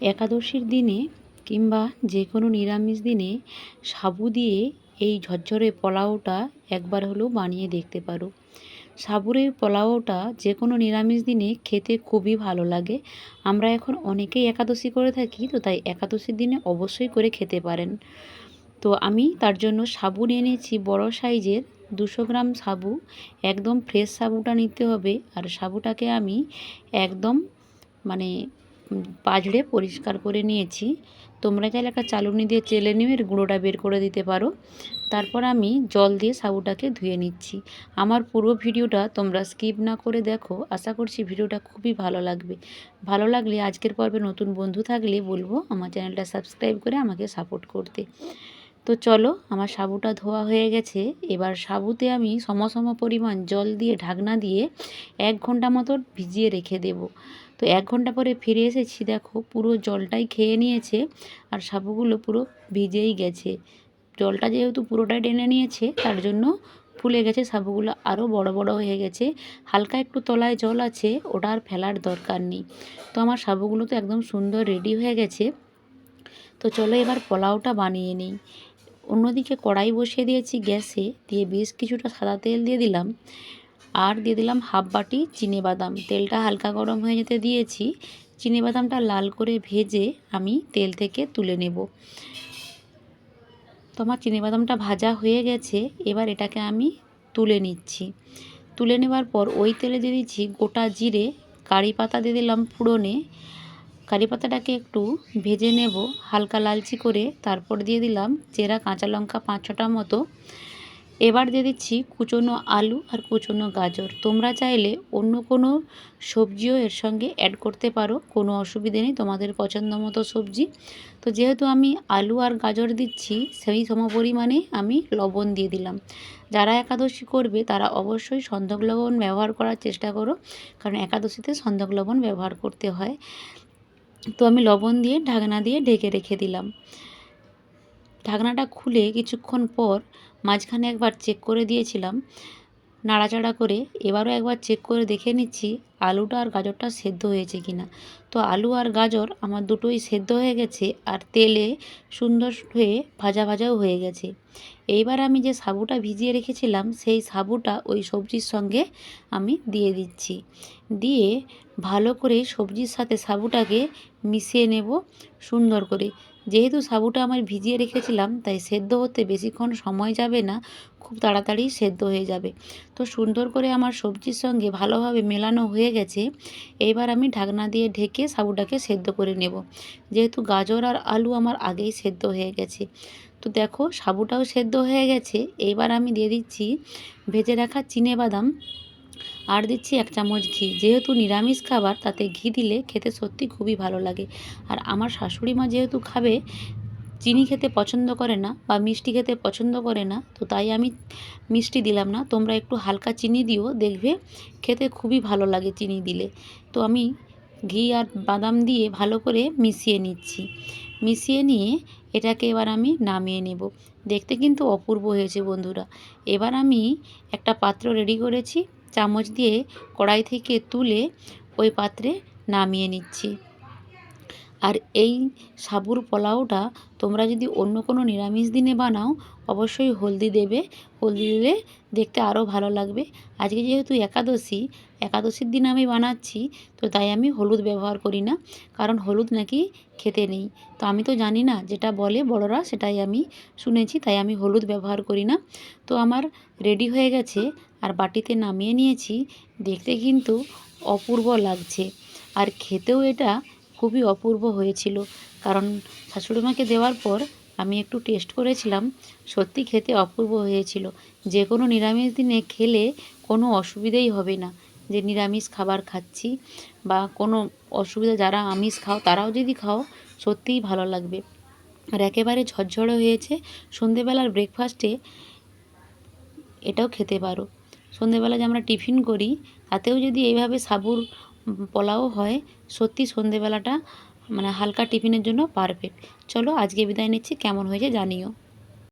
একাদশীর দিনে কিংবা যে কোনো নিরামিষ দিনে সাবু দিয়ে এই ঝরঝরে পোলাওটা একবার হলেও বানিয়ে দেখতে পারো। সাবুর এই পোলাওটা যে কোনো নিরামিষ দিনে খেতে খুবই ভালো লাগে। আমরা এখন অনেকেই একাদশী করে থাকি, তো তাই একাদশীর দিনে অবশ্যই করে খেতে পারেন। তো আমি তার জন্য সাবু নিয়ে নিয়েছি, বড় সাইজের দুশো গ্রাম সাবু। একদম ফ্রেশ সাবুটা নিতে হবে। আর সাবুটাকে আমি একদম মানে পাজড়ে পরিষ্কার করে নিয়েছি। তোমরা চাইলে একটা চালুনি দিয়ে চেলে নিয়ে এর গুঁড়োটা বের করে দিতে পারো। তারপর আমি জল দিয়ে সাবুটাকে ধুয়ে নিচ্ছি। আমার পুরো ভিডিওটা তোমরা স্কিপ না করে দেখো। আশা করছি ভিডিওটা খুবই ভালো লাগবে। ভালো লাগলে আজকের পর্বে নতুন বন্ধু থাকলে বলব আমার চ্যানেলটা সাবস্ক্রাইব করে আমাকে সাপোর্ট করতে। তো চলো, আমার সাবুটা ধোয়া হয়ে গেছে। এবার সাবুতে আমি সমসম পরিমাণ জল দিয়ে ঢাকনা দিয়ে এক ঘণ্টা মতো ভিজিয়ে রেখে দেব। তো এক ঘণ্টা পরে ফিরে এসেছি, দেখো পুরো জলটাই খেয়ে নিয়েছে আর সাবুগুলো পুরো ভিজেই গেছে। জলটা যেহেতু পুরোটাই টেনে নিয়েছে, তার জন্য ফুলে গেছে, সাবুগুলো আরও বড় বড় হয়ে গেছে। হালকা একটু তলায় জল আছে, ওটা আর ফেলার দরকার নেই। তো আমার সাবুগুলো তো একদম সুন্দর রেডি হয়ে গেছে। তো চলো এবার পোলাওটা বানিয়ে নিই। অন্যদিকে কড়াই বসিয়ে দিয়েছি গ্যাসে, দিয়ে বেশ কিছুটা সাদা তেল দিয়ে দিলাম। আর দিয়ে দিলাম হাফ বাটি বাদাম। তেলটা হালকা গরম হয়ে যেতে দিয়েছি। বাদামটা লাল করে ভেজে আমি তেল থেকে তুলে নেব। তো তোমার বাদামটা ভাজা হয়ে গেছে, এবার এটাকে আমি তুলে নিচ্ছি। তুলে নেবার পর ওই তেলে দিয়ে দিচ্ছি গোটা জিরে, কারি পাতা দিয়ে দিলাম ফুড়নে কারি পাতাটাকে একটু ভেজে নেব। হালকা লালচি করে তারপর দিয়ে দিলাম চেরা কাঁচা লঙ্কা পাঁচ ছটা মতো। এবার দিয়ে দিচ্ছি কুচনো আলু আর কুচনো গাজর। তোমরা চাইলে অন্য কোনো সবজিও এর সঙ্গে অ্যাড করতে পারো। কোনো অসুবিধে নেই, তোমাদের পছন্দ মতো সবজি। তো যেহেতু আমি আলু আর গাজর দিচ্ছি, সেই সম পরিমাণে আমি লবণ দিয়ে দিলাম। যারা একাদশী করবে, তারা অবশ্যই সন্ধক লবণ ব্যবহার করার চেষ্টা করো। কারণ একাদশীতে সন্ধক লবণ ব্যবহার করতে হয়। তো আমি লবণ দিয়ে ঢাকনা দিয়ে ঢেকে রেখে দিলাম। ঢাকনাটা খুলে কিছুক্ষণ পর মাঝখানে একবার চেক করে দিয়েছিলাম। নাড়াচাড়া করে এবারও একবার চেক করে দেখে নিচ্ছি আলুটা আর গাজরটা সেদ্ধ হয়েছে কি না। তো আলু আর গাজর আমার দুটোই সেদ্ধ হয়ে গেছে আর তেলে সুন্দর হয়ে ভাজা ভাজাও হয়ে গেছে। এইবার আমি যে সাবুটা ভিজিয়ে রেখেছিলাম, সেই সাবুটা ওই সবজির সঙ্গে আমি দিয়ে দিচ্ছি। দিয়ে ভালো করে সবজির সাথে সাবুটাকে মিশিয়ে নেব সুন্দর করে। যেহেতু সাবুটা আমার ভিজিয়ে রেখেছিলাম, তাই সেদ্ধ হতে বেশিক্ষণ সময় যাবে না, খুব তাড়াতাড়ি সেদ্ধ হয়ে যাবে। তো সুন্দর করে আমার সবজির সঙ্গে ভালোভাবে মেলানো হয়ে গেছে। এইবার আমি ঢাকনা দিয়ে ঢেকে সাবুটাকে সেদ্ধ করে নেব। যেহেতু গাজর আর আলু আমার আগেই সেদ্ধ হয়ে গেছে। তো দেখো, সাবুটাও সেদ্ধ হয়ে গেছে। এইবার আমি দিয়ে দিচ্ছি ভেজে রাখা চিনে বাদাম। আর দিচ্ছি এক চামচ ঘি। যেহেতু নিরামিষ খাবার, তাতে ঘি দিলে খেতে সত্যি খুবই ভালো লাগে। আর আমার শাশুড়ি মা যেহেতু খাবে, চিনি খেতে পছন্দ করে না বা মিষ্টি খেতে পছন্দ করে না, তো তাই আমি মিষ্টি দিলাম না। তোমরা একটু হালকা চিনি দিও, দেখবে খেতে খুবই ভালো লাগে চিনি দিলে। তো আমি ঘি আর বাদাম দিয়ে ভালো করে মিশিয়ে নিচ্ছি। মিশিয়ে নিয়ে এটাকে এবার আমি নামিয়ে নেব। দেখতে কিন্তু অপূর্ব হয়েছে বন্ধুরা। এবার আমি একটা পাত্র রেডি করেছি। চামচ দিয়ে কড়াই থেকে তুলে ওই পাত্রে নামিয়ে নিচ্ছি। আর এই সাবুর পোলাওটা তোমরা যদি অন্য কোনো নিরামিষ দিনে বানাও, অবশ্যই হলদি দেবে। হলদি দিলে দেখতে আরও ভালো লাগবে। আজকে যেহেতু একাদশী, একাদশীর দিন আমি বানাচ্ছি, তো তাই আমি হলুদ ব্যবহার করি না, কারণ হলুদ নাকি খেতে নেই। তো আমি তো জানি না যেটা বলে বড়রা, সেটাই আমি শুনেছি, তাই আমি হলুদ ব্যবহার করি না। তো আমার রেডি হয়ে গেছে আর বাটিতে নামিয়ে নিয়েছি। দেখতে কিন্তু অপূর্ব লাগছে। আর খেতেও এটা খুবই অপূর্ব হয়েছিল। কারণ শাশুড়ি মাকে দেওয়ার পর আমি একটু টেস্ট করেছিলাম, সত্যি খেতে অপূর্ব হয়েছিল। যে কোনো নিরামিষ দিনে খেলে কোনো অসুবিধেই হবে না। যে নিরামিষ খাবার খাচ্ছি বা কোনো অসুবিধা যারা আমিষ খাও, তারাও যদি খাও, সত্যিই ভালো লাগবে। আর একেবারে ঝরঝরে হয়েছে, সন্ধেবেলার ব্রেকফাস্টে এটাও খেতে পারো। সন্ধেবেলা যে আমরা টিফিন করি, তাতেও যদি এইভাবে সাবুর পোলাও হয়, সত্যি সন্ধেবেলাটা মানে হালকা টিফিনের জন্য পারফেক্ট চলো আজকে বিদায় নিচ্ছি, কেমন হয়েছে জানিও।